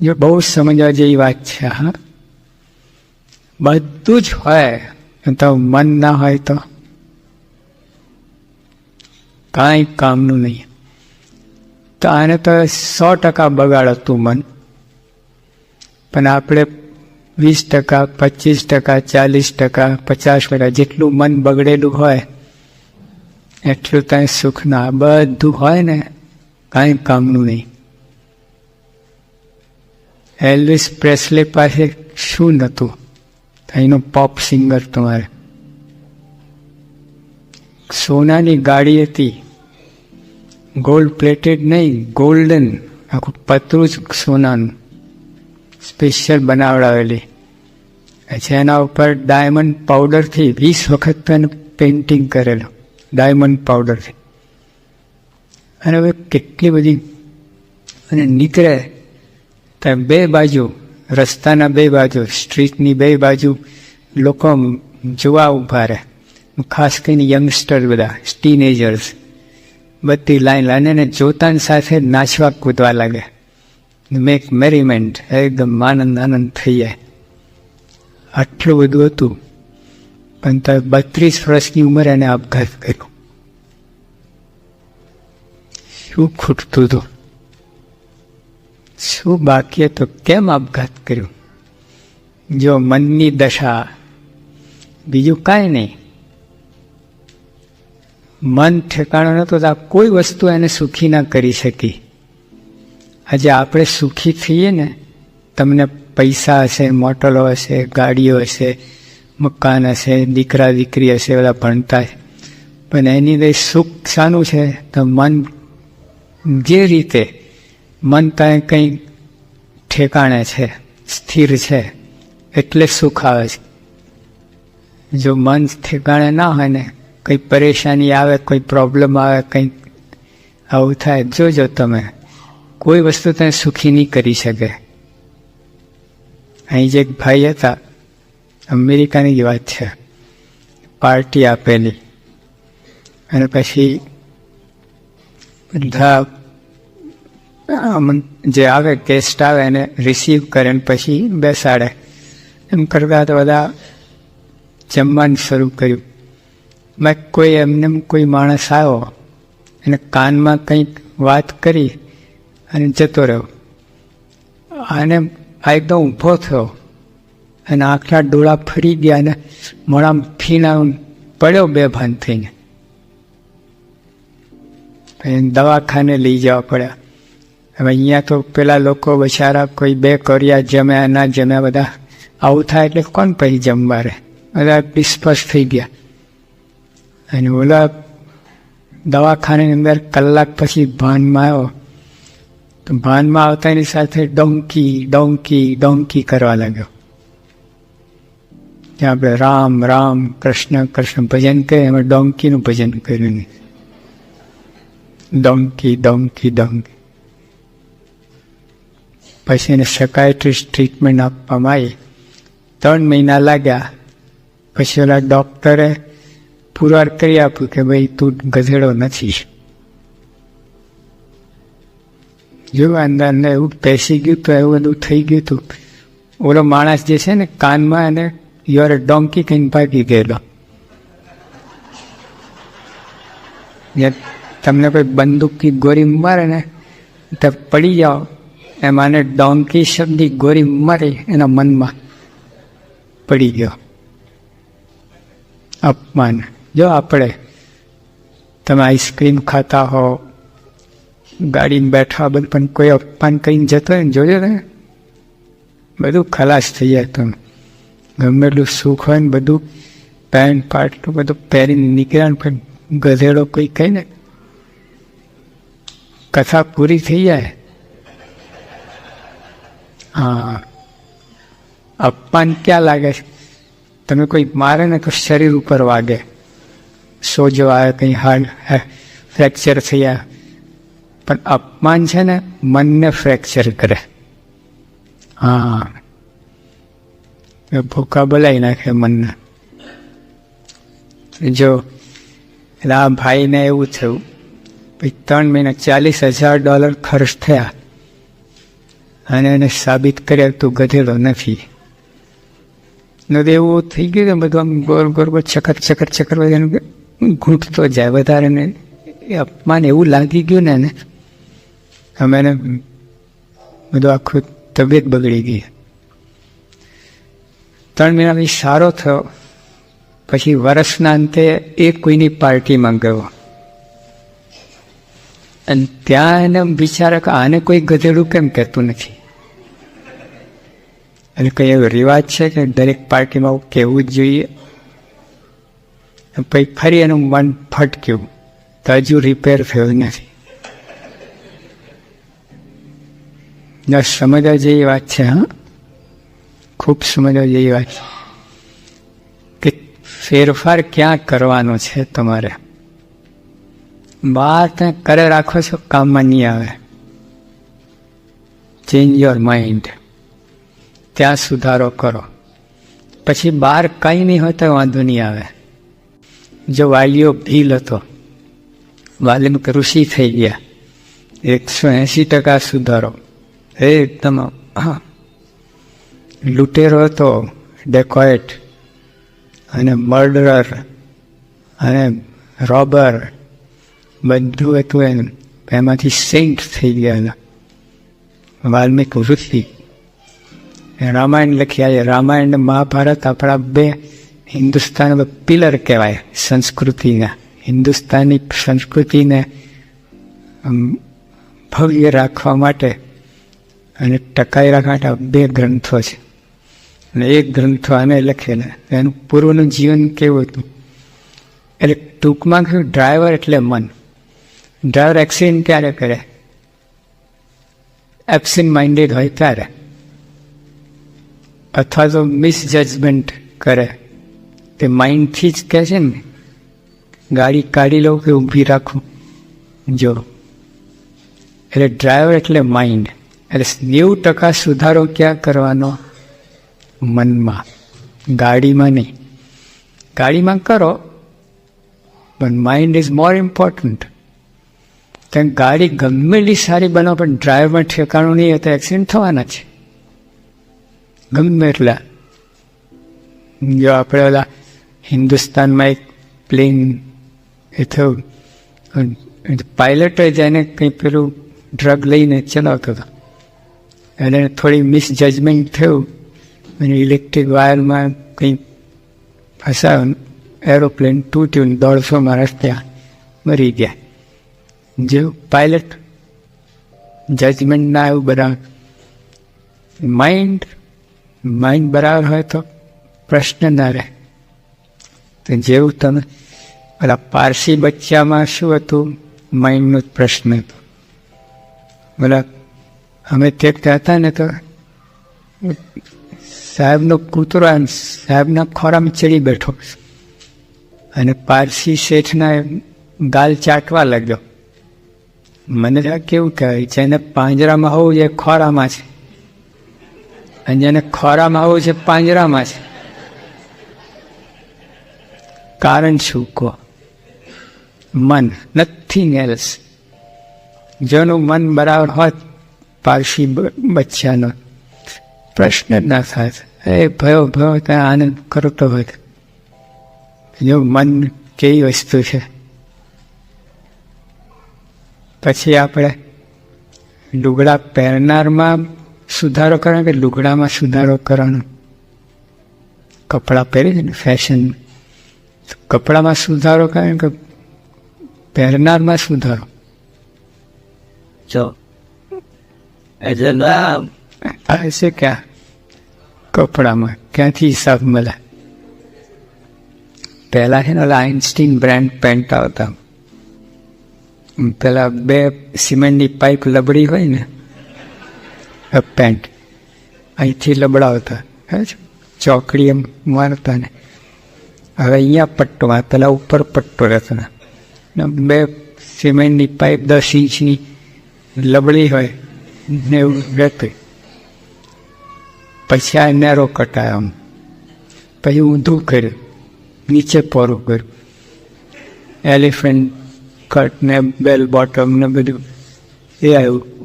જો બહુ સમજવા જેવી વાત છે હા બધું જ હોય તો મન ના હોય તો કાંઈ કામનું નહીં તો આને તો સો ટકા બગાડ હતું મન પણ આપણે વીસ ટકા પચીસ ટકા ચાલીસ ટકા પચાસ ટકા જેટલું મન બગડેલું હોય એટલું ત્યાં સુખ ના બધું હોય ને કાંઈ કામનું નહીં એલ્વિસ પ્રેસલે પાસે શું નહોતું અહીંનો પોપ સિંગર તમારે. સોનાની ગાડી હતી. ગોલ્ડ પ્લેટેડ નહીં ગોલ્ડન આખું પતરું જ સોનાનું. સ્પેશિયલ બનાવડાવેલી. પછી એના ઉપર ડાયમંડ પાવડરથી વીસ વખત એને પેઇન્ટિંગ કરેલું. ડાયમંડ પાવડરથી અને હવે કેટલી બધી અને નીકળે. તો બે બાજુ, રસ્તાના બે બાજુ સ્ટ્રીટની બે બાજુ લોકો જોવા ઊભા રહે ખાસ કરીને યંગસ્ટર બધા ટીનેજર્સ બધી લાઈન લાઈને એને જોતાની સાથે નાચવા કૂદવા લાગે મેક મેરીમેન્ટ એકદમ આનંદ આનંદ થઈ જાય. આટલું બધું હતું. પણ તો બત્રીસ વર્ષની ઉંમરે એને આપઘાત કર્યો. શું ખૂટતું હતું? શું બાકી તો કેમ આપઘાત કર્યો? જો મનની દશા બીજું કાંઈ નહીં. મન ઠેકાણો નહોતો તો આ કોઈ વસ્તુ એને સુખી ના કરી શકી. આજે આપણે સુખી થઈએ ને, તમને પૈસા હશે, મોટલો હશે, ગાડીઓ હશે, મકાન હશે, દીકરા, દીકરી હશે બધા ભણતા પણ એની અંદર સુખ શાનું છે? તો મન જે રીતે મન ત્યાં કંઈ ઠેકાણે છે, સ્થિર છે, એટલે સુખ આવે છે. જો મન ઠેકાણે ના હોય ને, કંઈ પરેશાની આવે, કોઈ પ્રોબ્લેમ આવે, કંઈ આવું થાય, જોજો તમે, કોઈ વસ્તુ તમે સુખી નહીં કરી શકે. અહીં જે એક ભાઈ હતા, અમેરિકાની વાત છે. પાર્ટી આપેલી. અને પછી બધા જે આવે ગેસ્ટ આવે એને રિસીવ કરે ને પછી બેસાડે. એમ કરતા તો બધા જમવાનું શરૂ કર્યું. મેં કોઈ એમને એમ કોઈ માણસ આવ્યો, એને કાનમાં કંઈક વાત કરી અને જતો રહ્યો. આને આ એકદમ ઊભો થયો. અને આખલા ડોળા ફરી ગયા અને મોડામાં ફીના પડ્યો બે ભાન થઈને. દવાખાને લઈ જવા પડ્યા. હવે અહીંયા તો પેલા લોકો બચારા કોઈ બે કર્યા જમ્યા, ના જમ્યા બધા. આવું થાય એટલે કોણ પછી જમવા રહે બધા ડિસ્પર્સ થઈ ગયા. અને ઓલા દવાખાનાની અંદર કલાક પછી ભાનમાં આવ્યો તો ભાનમાં આવતાની સાથે ડોંકી ડોંકી ડોંકી કરવા લાગ્યો. ત્યાં આપણે રામ રામ, કૃષ્ણ કૃષ્ણ ભજન કરીએ એમાં ડોંકીનું ભજન કર્યું નહીં. Donkey donkey donkey. પછી એને સકાયટ્રિસ્ટ ટ્રીટમેન્ટ આપવામાં આવી. ત્રણ મહિના લાગ્યા. પછી ઓલા ડૉક્ટરે પુરવાર કરી આપ્યું કે ભાઈ તું ગધેડો નથી. જો અંદર અંદર એવું પેસી ગયું તો એવું બધું થઈ ગયું હતું. ઓલો માણસ જે છે ને કાનમાં એને યોર ડોંકી કહીને ભાગી ગયેલો. તમને કોઈ બંદૂકની ગોરી મારે ને, તો પડી જાઓ. એમાં એને ડોંકી શબ્દની ગોરી મારી એના મનમાં પડી ગયો. અપમાન. જો આપણે તમે આઈસ્ક્રીમ ખાતા હો, ગાડીમાં બેઠા બધું પણ કોઈ અપમાન કરીને જતો હોય ને જોજો ને, બધું ખલાસ થઈ જાય તમે ગમે એટલું સુખ હોય ને બધું પેન્ટ, પાટલું બધું પહેરીને નીકળ્યા પણ ગધેડો કોઈ કહે ને, કથા પૂરી થઈ જાય. હા. અપમાન ક્યાં લાગે? તમે કોઈ મારે ને તો શરીર ઉપર વાગે. સોજો આવે કંઈ હાડ ફ્રેક્ચર થયા. પણ અપમાન છે ને, મનને ફ્રેક્ચર કરે. હા. ભૂકા બોલાવી નાખે મનને. જો એટલે આ ભાઈને એવું થયું પછી ત્રણ મહિના ચાલીસ હજાર ડોલર ખર્ચ થયા. અને એને સાબિત કર્યા તું ગધેડો નથી. એવું થઈ ગયું ને બધું આમ ગોર ગોર ગોર ચકર ચકર ચકર એનું ઘૂંટતો જાય. વધારે ને એ અપમાન એવું લાગી ગયું ને એને, અમે એને બધું આખું તબિયત બગડી ગઈ. ત્રણ મહિના પછી સારો થયો. પછી વર્ષના અંતે એ કોઈની પાર્ટીમાં ગયો. અને ત્યાં એને વિચારે કે આને કોઈ ગધેડું કેમ કહેતું નથી? એટલે કંઈ એવો રિવાજ છે કે દરેક પાર્ટીમાં કહેવું જ જોઈએ? પછી ફરી એનું મન ફટક્યું. તો હજુ રિપેર થયું નથી. ન, સમજવા જેવી વાત છે, હા? ખૂબ સમજવા જેવી વાત છે. કે ફેરફાર ક્યાં કરવાનો છે તમારે? બહાર તમે કરે રાખો છો, કામમાં નહીં આવે. ચેન્જ યોર માઇન્ડ ત્યાં સુધારો કરો. પછી બહાર કંઈ નહીં હોય તો વાંધો નહીં આવે. જો વાલીઓ ભીલ હતો, વાલીમાં ઋષિ થઈ ગયા. એકસો એંસી ટકા સુધારો. એ એકદમ, હા. લૂંટેરો હતો, ડેકોએટ અને મર્ડરર અને રોબર બધું હતું એમ. એમાંથી સેન્ટ થઈ ગયા વાલ્મીક વૃત્તિ રામાયણ લખ્યા છે. રામાયણ મહાભારત આપણા બે હિન્દુસ્તાન પિલર કહેવાય, સંસ્કૃતિના. હિન્દુસ્તાની સંસ્કૃતિને ભવ્ય રાખવા માટે અને ટકાઈ રાખવા માટે બે ગ્રંથો છે. અને એક ગ્રંથો આને લખેલા એનું પૂર્વનું જીવન કેવું હતું? એટલે ટૂંકમાં કહ્યું ડ્રાઈવર એટલે મન. ડ્રાઈવર એક્સિડન્ટ ક્યારે કરે? એબસેન્ટ માઇન્ડેડ હોય ત્યારે. અથવા તો મિસજજમેન્ટ કરે. તે માઇન્ડથી જ કહે છે ને, ગાડી કાઢી લઉં કે ઊભી રાખું? જો. એટલે ડ્રાઈવર એટલે માઇન્ડ એટલે નેવું ટકા સુધારો ક્યાં કરવાનો? મનમાં. ગાડીમાં નહીં. ગાડીમાં કરો, પણ માઇન્ડ ઇઝ મોર ઇમ્પોર્ટન્ટ કારણ ગાડી ગમે એટલી સારી બનાવો, પણ ડ્રાઈવરમાં ઠેકાણું નહીં હોય તો એક્સિડન્ટ થવાના છે. ગમે એટલા. જો આપણે ઓલા હિન્દુસ્તાનમાં એક પ્લેન એ થયું પાયલટ જેને કંઈ પેલું ડ્રગ લઈને ચલાવતો હતો. એને થોડી મિસજજમેન્ટ થયું, અને ઇલેક્ટ્રિક વાયરમાં કંઈ ફસાયું એરોપ્લેન તૂટ્યું દોઢસો માણસ ત્યાં મરી ગયા. જેવું પાયલટ જજમેન્ટ ના એવું બધા માઇન્ડ માઇન્ડ બરાબર હોય તો પ્રશ્ન ના રહે. તો જેવું તમે પેલા પારસી બચ્ચામાં શું હતું? માઇન્ડનો જ પ્રશ્ન હતો. બોલા, અમે તે હતા ને તો સાહેબનો કૂતરો આમ સાહેબના ખોરામાં ચડી બેઠો. અને પારસી શેઠના ગાલ ચાટવા લાગ્યો. મને કેવું કહેવાય? જેને પાંજરામાં હોવું એ ખોરામાં છે. અને જેને ખોરામાં આવું છે, પાંજરામાં છે. કારણ શું કહો? મન નથિંગ એલ્સ જેનું મન બરાબર હોત, પારસી બચ્ચાનો પ્રશ્ન જ ના થાય. એ ભયો ભયો ત્યાં આનંદ કરતો હોય જો મન કેવી વસ્તુ છે? પછી આપણે લુગડા પહેરનારમાં સુધારો કરવાનો કે લુગડામાં સુધારો કરવાનો? કપડાં પહેરે છે ને ફેશન કપડામાં સુધારો કરે કે પહેરનારમાં સુધારો? જો હશે ક્યાં? કપડામાં. ક્યાંથી હિસાબ મળે? પહેલાં છે ને ઓલા આઇન્સ્ટીન બ્રાન્ડ પેન્ટ આવતા. પેલા બે સિમેન્ટની પાઇપ લબડી હોય ને પેન્ટ. અહીંથી લબડાવતા, હે ચોકડી એમ મારતા ને. હવે અહીંયા પટ્ટો આવે પેલા ઉપર પટ્ટો રહેતો ને બે સિમેન્ટની પાઇપ દસ ઇંચની લબડી હોય ને એવું રહેતું. પછી આ નેરો કટાયો આમ. પછી ઊંધું કર્યું. નીચે પોરું કર્યું. એલિફન્ટ કટ ને બેલ બોટમ ને બધું. એ આવ્યું.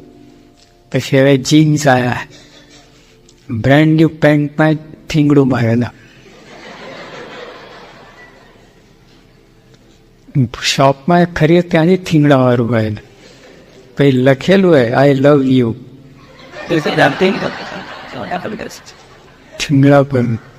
પછી હવે જીન્સ આવ્યા બ્રાન્ડ ન્યુ પેન્ટમાં થીંગડું મારેલા શોપમાં ખરીએ ત્યાંથી થીંગડાવાળું હોય પછી લખેલું હોય આઈ લવ યુ ઠીંગડા it